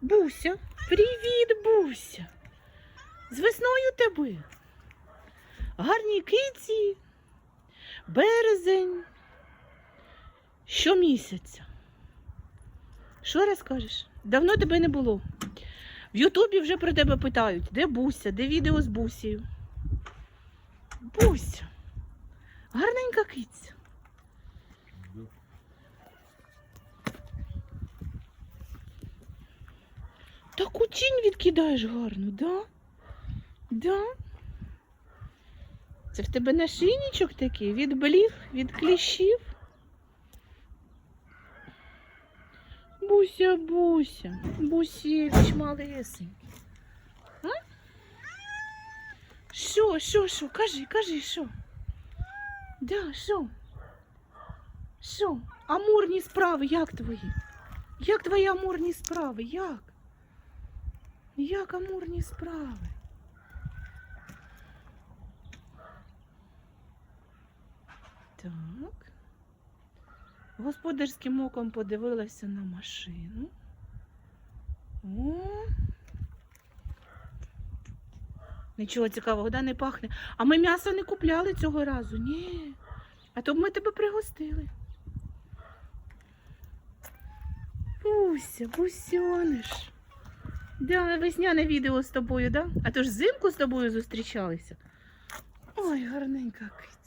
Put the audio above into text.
Буся, привіт, Буся. З весною тебе. Гарні киці. Березень. Щомісяця. Що розкажеш? Давно тебе не було. В Ютубі вже про тебе питають, де Буся, де відео з Бусею. Буся. Гарненька киця. Таку тінь відкидаєш гарну, да? Да? Це в тебе нашийничок такий від бліг, від кліщів. Буся, Буся, Бусєвич малесенький. А? Що, що, що? Кажи, кажи, що? Да, що? Що? Амурні справи, як твої? Як твої амурні справи? Як? Як амурні справи? Так. Господарським оком подивилася на машину. О. Нічого цікавого, да, не пахне. А ми м'ясо не купляли цього разу. Ні. А то б ми тебе пригостили. Буся, бусьониш. Да, весняне відео з тобою, да? А то ж взимку з тобою зустрічалися. Ой, гарненька киця.